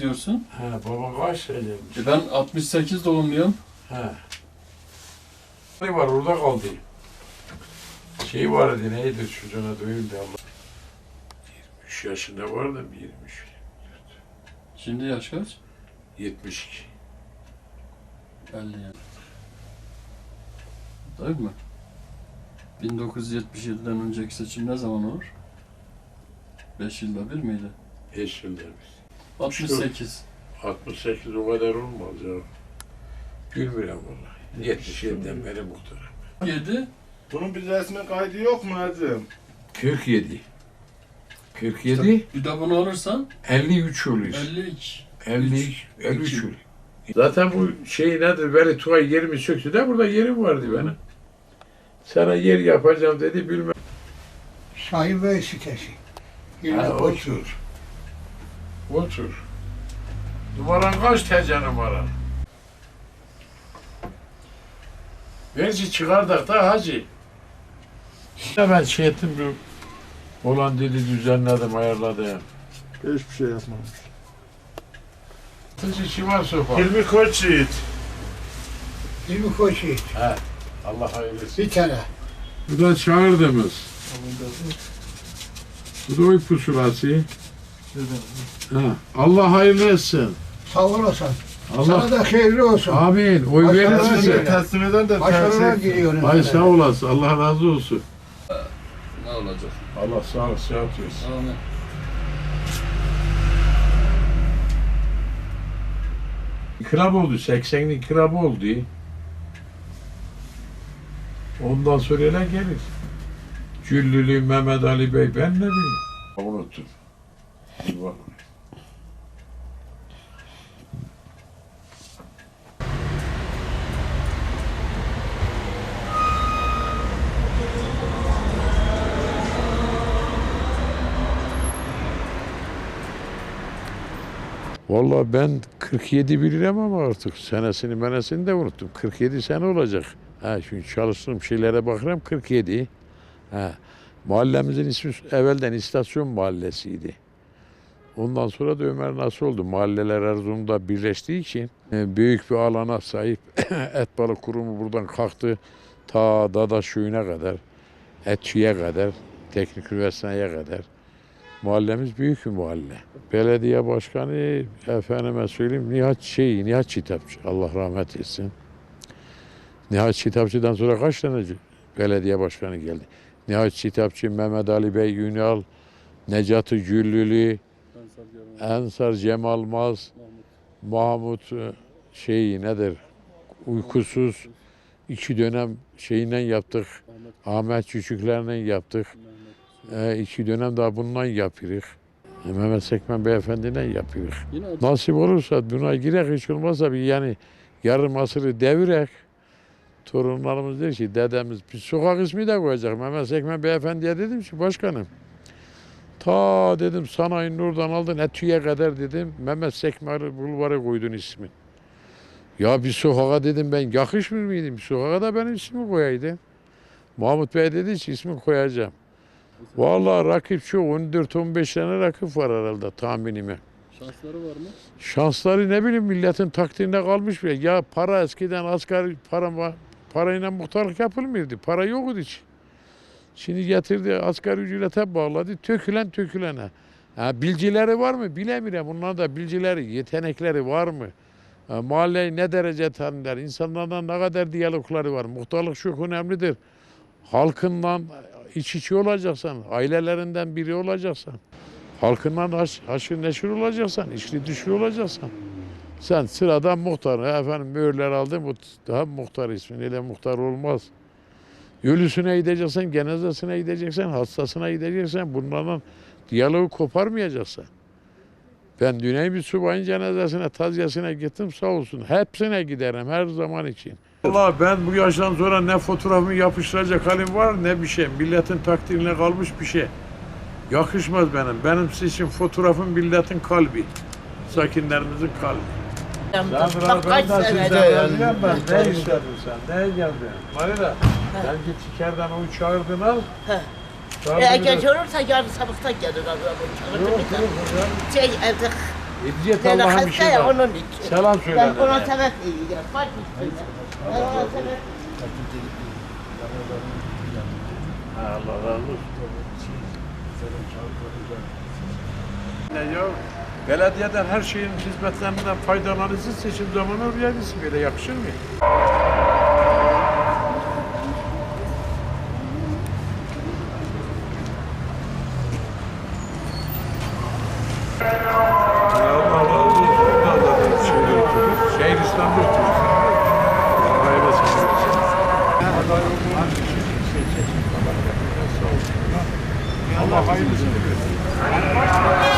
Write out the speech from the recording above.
diyorsun. He babam kaç senemiş? E ben 68 doğumluyum. He. Ne var orada kaldı. Şey vardı neydi çocuğuna duyuldu Allah. 23 yaşında vardım 23. Şimdi yaş kaç? 72. 50 yani. Değil mi? 1977'den önceki seçim ne zaman olur? 5 yılda bir miydi? 5 yıldır biz. 68. 68 o kadar olmaz ya. Bilmiyorum vallahi. 77'den beri muhtarım. 7. Bunun bir resmi kaydı yok mu hacım? 47. 47, Bir de bunu alırsan 53 oluyor. 52. 50, 53 İki. oluyor. Zaten bu şey nedir? Veli Tugay yerimi söktü de burada yerim vardı benim. Sana yer yapacağım dedi bilmem. Şahin ve sitesi. Yine Ha, otur. Otur. Numaran kaç TC numaran? Gerçi çıkardık da hacı. Ya ben şey ettim bu olan dili düzenledim, ayarladım. Hiçbir şey yapmamış. Hacı Şimal Sofa. Hilmi Koçyiğit. Hilmi koç yiğit. Allah hayırlısı. Bir tane. Bu da çağırdığımız. Bu da oy pusulası. Ha. Allah hayırlı etsin. Sağ olasın. Allah Sana da hayırlı olsun. Amin. Oy Başarılar verir diliyorum. size. Teslim eden de Başarılar tersi. diliyorum. Ay sağ olasın. Allah razı olsun. Ne olacak? Allah sağ ol, sıhhat versin. Amin. İkrab oldu. 80'lik ikrab oldu. Ondan sonra öyle gelir. Cüllülü Mehmet Ali Bey ben ne bileyim. Unuttum. Bak. Vallahi ben 47 bilirim ama artık senesini menesini de unuttum. 47 sene olacak. Ha, çünkü çalıştığım şeylere bakıyorum 47. Ha, mahallemizin ismi evvelden istasyon mahallesiydi. Ondan sonra da Ömer nasıl oldu? Mahalleler Erzurum'da birleştiği için e, büyük bir alana sahip et balık kurumu buradan kalktı. Ta Dadaş köyüne kadar, Etçi'ye kadar, Teknik Üniversite'ye kadar. Mahallemiz büyük bir mahalle. Belediye başkanı efendime söyleyeyim Nihat şey Nihat Çitapçı. Allah rahmet etsin. Nihat Çitapçı'dan sonra kaç tane belediye başkanı geldi? Nihat Çitapçı, Mehmet Ali Bey Ünal, Necati Güllülü, Ensar Cemal Maz, Mahmut e, şeyi nedir? Uykusuz iki dönem şeyinden yaptık. Ahmet Küçüklerle yaptık. E, iki dönem daha bundan yapıyoruz. E, Mehmet Sekmen Beyefendi'yle yapıyoruz. Yine Nasip olursa buna girek hiç olmazsa bir yani yarım asırı devirek torunlarımız der ki dedemiz bir sokak ismi de koyacak. Mehmet Sekmen Beyefendi'ye dedim ki başkanım ta dedim sanayinin oradan aldın Etü'ye kadar dedim Mehmet Sekmen Bulvarı koydun ismi. Ya bir sokağa dedim ben yakışmıyor mıydım? Bir sokağa da benim ismi koyaydı. Mahmut Bey dedi ki ismi koyacağım. Vallahi rakip çok 14-15 tane rakip var herhalde tahminime. şansları var mı? Şansları ne bileyim milletin takdirinde kalmış bir. Ya para eskiden asgari para parayla muhtarlık yapılmıyordu. Para yoktu hiç. Şimdi getirdi asgari ücrete bağladı. Tökülen tökülene. Ha, bilgileri var mı? Bilemiyorum. Bunların da bilgileri, yetenekleri var mı? Ha, mahalleyi ne derece tanırlar? İnsanlardan ne kadar diyalogları var? Muhtarlık çok önemlidir. Halkından iç içe olacaksan, ailelerinden biri olacaksan, halkından haş, haşır neşir olacaksan, içli dışlı olacaksan. Sen sıradan muhtar, efendim mühürler aldın, bu daha muhtar ismin, öyle muhtar olmaz. Ölüsüne gideceksen, cenazesine gideceksen, hastasına gideceksen, bunlardan diyaloğu koparmayacaksın. Ben Güney bir subayın cenazesine, taziyesine gittim sağ olsun. Hepsine giderim her zaman için. Allah ben bu yaştan sonra ne fotoğrafımı yapıştıracak halim var ne bir şey. Milletin takdirine kalmış bir şey. Yakışmaz benim. Benim için fotoğrafım milletin kalbi. Sakinlerimizin kalbi. Bak kaç senedir. Ne istedin sen? Neye geldin? Marina, sen git içeriden o çağırdın al. He. Çağırdın Eğer bir de- olursa yarın sabahtan gelir Allah'ım. Yok, yok, yok. Şey evde Yani Allah'ın bir hasta şey ya var. onun için. Selam söyle. Ben ona sebep iyiyim. Bak işte. Ben ona sebep Ha, Allah razı olsun. Ne ya? Belediyeden her şeyin hizmetlerinden faydalanırsın seçim zamanı oraya gitsin böyle yakışır mı? Allah hayırlısını görsün.